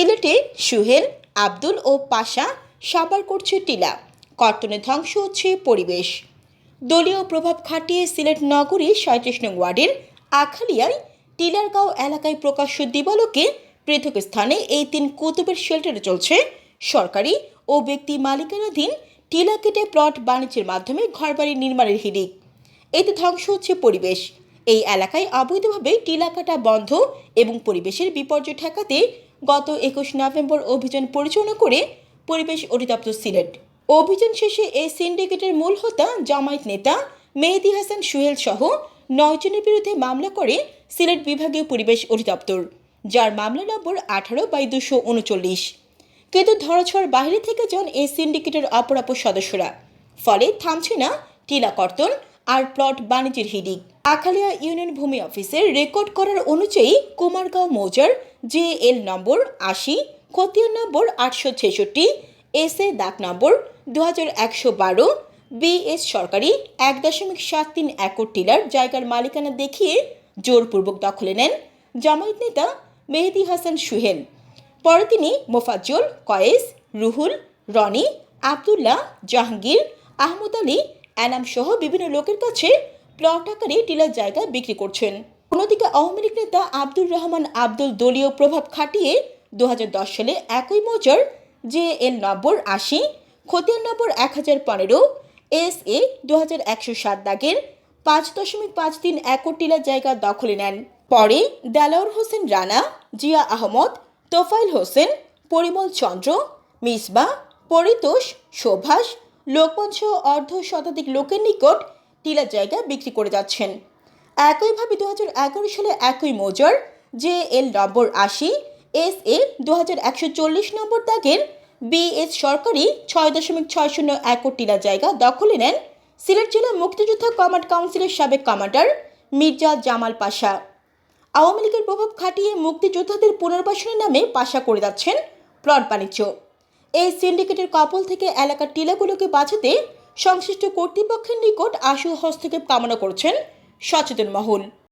সিলেটে সুহেল, আব্দুল ও পাশা সাবার করছে টিলা। কর্তনে ধ্বংস হচ্ছে পরিবেশ। দলীয় প্রভাব খাটিয়ে সিলেট নগরী সাঁত্রিশ নং ওয়ার্ডের আখালিয়ায় টিলারগাঁও এলাকায় প্রকাশ্য দিবালোকে পৃথক স্থানে এই তিন কুতুবের শেল্টারে চলছে সরকারি ও ব্যক্তি মালিকানাধীন টিলা কেটে প্লট বাণিজ্যের মাধ্যমে ঘরবাড়ি নির্মাণের হিড়িক। এতে ধ্বংস হচ্ছে পরিবেশ। এই এলাকায় অবৈধভাবে টিলা কাটা বন্ধ এবং পরিবেশের বিপর্যয় ঠেকাতে গত একুশ নভেম্বর অভিযান পরিচালনা করে পরিবেশ অধিদপ্তর সিলেট। অভিযান শেষে এই সিন্ডিকেটের মূল হোতা জামায়াত নেতা মেহেদি হাসান সুহেল সহ নয়জনের বিরুদ্ধে মামলা করে সিলেট বিভাগীয় পরিবেশ অধিদপ্তর, যার মামলা নম্বর আঠারো বাই দুশো উনচল্লিশ। কিন্তু ধরাছোঁয়ার বাইরে থেকে যান এই সিন্ডিকেটের অপরাপর সদস্যরা। ফলে থামছে না টিলা কর্তন আর প্লট বাণিজ্যের হিডিক। আখালিয়া ইউনিয়ন ভূমি অফিসের রেকর্ড করার অনুযায়ী কুমারগাঁও মৌজার জে এল নম্বর আশি, খতিয়ান নম্বর আটশো ছেষট্টি এস এ দাগ নম্বর দু হাজার একশো বারো, বিএস সরকারি এক দশমিক সাত তিন একর টিলার জায়গার মালিকানা দেখিয়ে জোরপূর্বক দখলে নেন জামায়াত নেতা মেহেদি হাসান সুহেল। পরে তিনি মোফাজ্জল, কয়েস, রুহুল, রনি, আবদুল্লাহ, জাহাঙ্গীর, আহমদ আলী, এনাম সহ বিভিন্ন লোকের কাছে প্লট আকারে টিলার জায়গা বিক্রি করছেন। অন্যদিকে আওয়ামী লীগ নেতা আব্দুর রহমান আব্দুল দলীয় প্রভাব খাটিয়ে দুহাজার দশ সালে একই মৌজার জে এল নম্বর আশি, খতিয়ান নম্বর এক হাজার পনেরো, এস এ দু হাজার একশো সাত দাগের পাঁচ দশমিক পাঁচ তিন একর টিলার জায়গা দখলে নেন। পরে দেলাওয়ার হোসেন রানা, জিয়া আহমদ তোফাইল হোসেন, পরিমল চন্দ্র, মিসবা, পরিতোষ শোভাস লোকমঞ্চ অর্ধ শতাধিক লোকের নিকট টিলার জায়গা বিক্রি করে যাচ্ছেন। একইভাবে দু হাজার এগারো সালে একই মৌজার জে এল নম্বর আশি, এস এ দু হাজার একশো চল্লিশ নম্বর দাগের বিএস সরকারি ছয় দশমিক ছয় শূন্য একর টিলা জায়গা দখলে নেন সিলেট জেলা মুক্তিযোদ্ধা কমান্ড কাউন্সিলের সাবেক কমান্ডার মির্জা জামাল পাশা। আওয়ামী লীগের প্রভাব খাটিয়ে মুক্তিযোদ্ধাদের পুনর্বাসনের নামে পাশা করে যাচ্ছেন প্লট বাণিজ্য এই সিন্ডিকেটের কপল থেকে এলাকার টিলাগুলোকে বাঁচাতে সংশ্লিষ্ট কর্তৃপক্ষের নিকট আশু হস্তক্ষেপ কামনা করছেন সচেতন মহল।